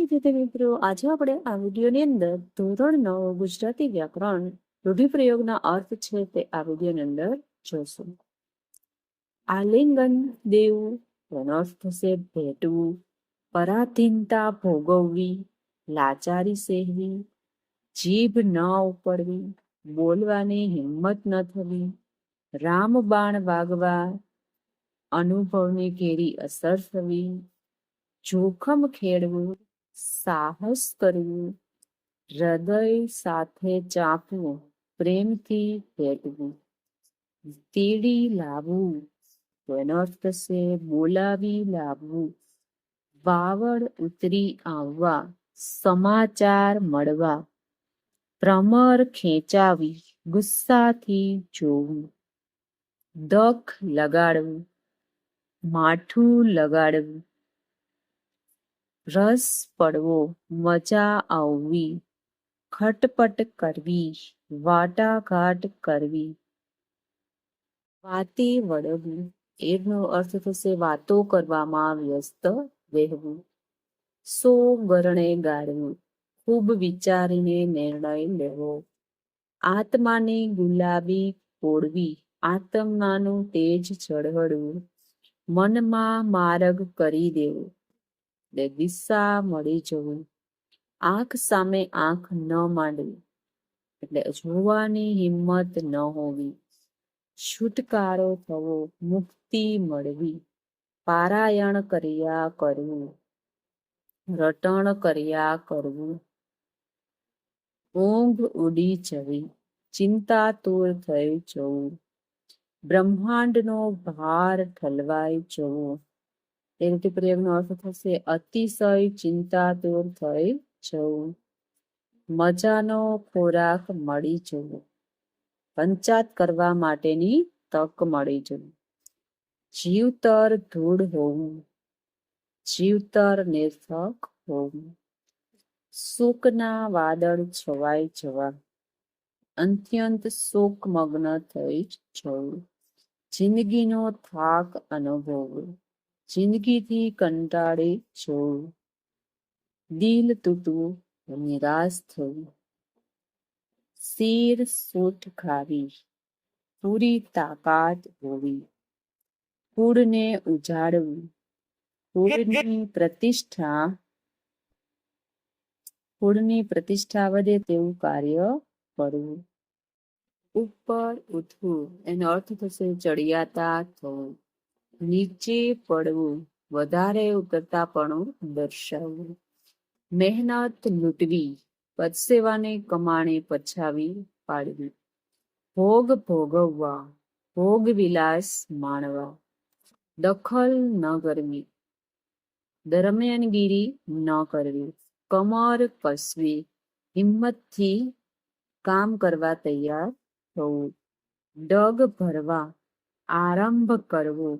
વિદ્યાર્થી મિત્રો, આજે આપણે આ વિડીયોની અંદર ધોરણ નવ, ગુજરાતી વ્યાકરણ રૂઢિપ્રયોગના અર્થ છે તે આ વિડીયોની અંદર જોશું. આલિંગન દેવું તેનો અર્થ થશે ભેટવું, પરાધીનતા ભોગવવી, લાચારી સહેવી, જીભ ન ઉપડવી, બોલવાની હિંમત ન થવી રામબાણ વાગવા, અનુભવની ઘેરી અસર થવી, જોખમ ખેડવું સાહસ કરવું હૃદય સાથે ચાપવું, પ્રેમથી ભેટવું તેડી લાવવું તેનો અર્થ થશે બોલાવી લાવવું. વાવડ ઉતરી આવવા, સમાચાર મળવા. પ્રમર ખેંચાવી, ગુસ્સાથી જોવું. દખ લગાડવું, માઠું લગાડવું. રસ પડવો, મજા આવવી. ખટપટ કરવી, વાટાઘાટ કરવી. વાતે વળવું. એનો અર્થ થશે વાતો કરવામાં વ્યસ્ત રહેવું. સો ગરણે ગાળવું. ખૂબ વિચારીને નિર્ણય લેવો. આત્માને ગુલાબી પોળવી આત્માનું તેજ ચળવળવું મનમાં માર્ગ કરી દેવો. એટલે દિશા મળી જવું. આંખ સામે આંખ ન માંડવી, એટલે જોવાની હિંમત ન હોવી. છુટકારો થવો, મુક્તિ મળવી. પારાયણ કર્યા કરવું, રટણ કર્યા કરવું. ઊંઘ ઉડી જવી ચિંતાતુર થઈ જવું. બ્રહ્માંડનો ભાર ઠલવાઈ જવો. એ રીતે પ્રયોગનો અર્થ થશે અતિશય ચિંતાતુર થઈ જવું. મજાનો ખોરાક મળી જવો. પંચાત કરવા માટેની તક મળી જવું. જીવતર ધૂળ હોવું. જીવતર નિર્થક હોવું. સુખના વાદળ છવાઈ જવા. અત્યંત શોકમગ્ન થઈ જવું. જિંદગીનો થાક અનુભવવો. જિંદગીથી કંટાળે જવું દિલ તૂટવું નિરાશ થવું. શેર સૂટ ખાવી. પૂરી તાકાત હોવી. કુળને ઉજાડવું કુળની પ્રતિષ્ઠા. કુળની પ્રતિષ્ઠા વધે તેવું કાર્ય કરવું. ઉપર ઉઠવું. એનો અર્થ થશે ચડિયાતા થવું. નીચે પડવું, વધારે ઉતરતાપણું દર્શાવવું. મહેનત લૂંટવી, પદસેવાને કમાણે પછાવી પાડવી. ભોગ ભોગવવા, ભોગ વિલાસ માણવા. દખલ ન કરવી. દરમિયાનગીરી ન કરવી. કમર કસવી. હિંમતથી કામ કરવા તૈયાર થવું. ડગ ભરવા. આરંભ કરવો.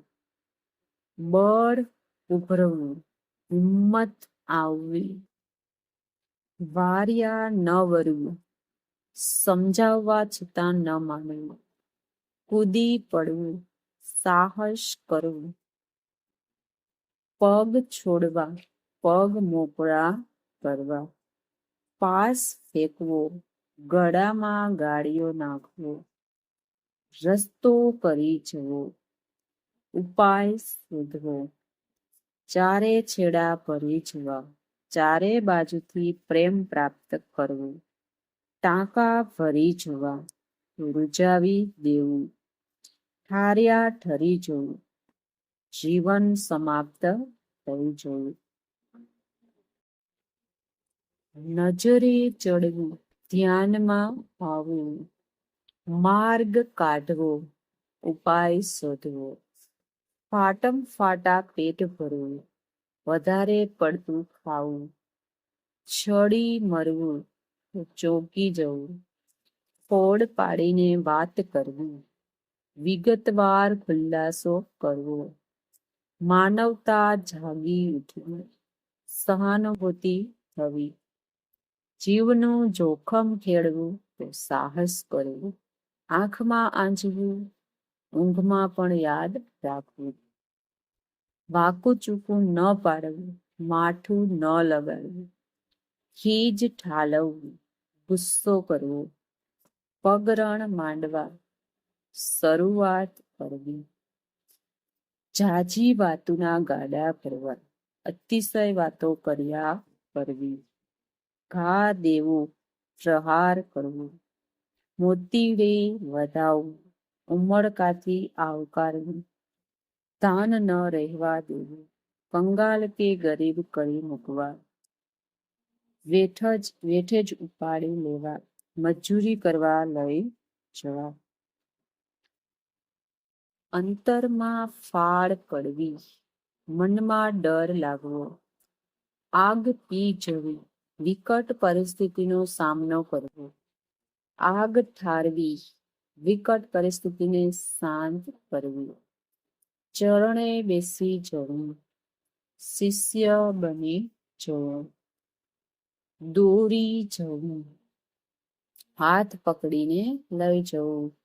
બળ ઉભરવું, હિંમત આવવી, વાર્યા ન વરવું, સમજાવવા છતાં ન માનવું, કૂદી પડવું, સાહસ કરવું, પગ છોડવા, પગ મોકળા કરવા, પાસ ફેંકવો, ગળામાં ગાડીઓ નાખવો, રસ્તો કરી જવો. ઉપાય શોધવો. ચારે છેડા ભરી જવા ચારે બાજુથી પ્રેમ પ્રાપ્ત કરવો. ટાંકા ભરી જવા રૂજાવી દેવું. ઠાર્યા ઠરી જવું જીવન સમાપ્ત થઈ જવું. નજરે ચડવું. ધ્યાનમાં આવવું. માર્ગ કાઢવો. ઉપાય શોધવો. ફાટમ ફાટા પેટ ભરવું વધારે પડતું ખાવું, છડી મરવું, ચોકી જવું, ફોડ પાડીને વાત કરવી, વિગતવાર ખુલાસો કરવો, માનવતા જાગી ઉઠવી, સહાનુભૂતિ થવી, જીવનું જોખમ ખેડવું, તો સાહસ કરવું, આંખમાં આંજવું ઊંઘમાં પણ યાદ રાખવું. વાકું ચૂકું ન પાડવું, માઠું ન લગાડવું. ખીજ ઠાલવવી, ગુસ્સો કરવો. પગરણ માંડવા, શરૂઆત કરવી. ઝાઝી વાતુના ગાડા ભરવા અતિશય વાતો કર્યા કરવી. ઘા દેવું, પ્રહાર કરવો. મોતીડે વધાવવું ઉમળકાથી આવકારવું. તાન ન રહેવા દેવું. કંગાલ કે ગરીબ કરી મૂકવા. વેઠ જ, વેઠે જ ઉપાડી લેવા. મજૂરી કરવા લઈ જવા. અંતરમાં ફાળ પડવી. મનમાં ડર લાગવો. આગ પી જવી. વિકટ પરિસ્થિતિનો સામનો કરવો. આગ ઠારવી. વિકટ પરિસ્થિતિને શાંત કરવી. ચરણે બેસી જવું. શિષ્ય બની જવું. દોરી જવું. હાથ પકડીને લઈ જવું.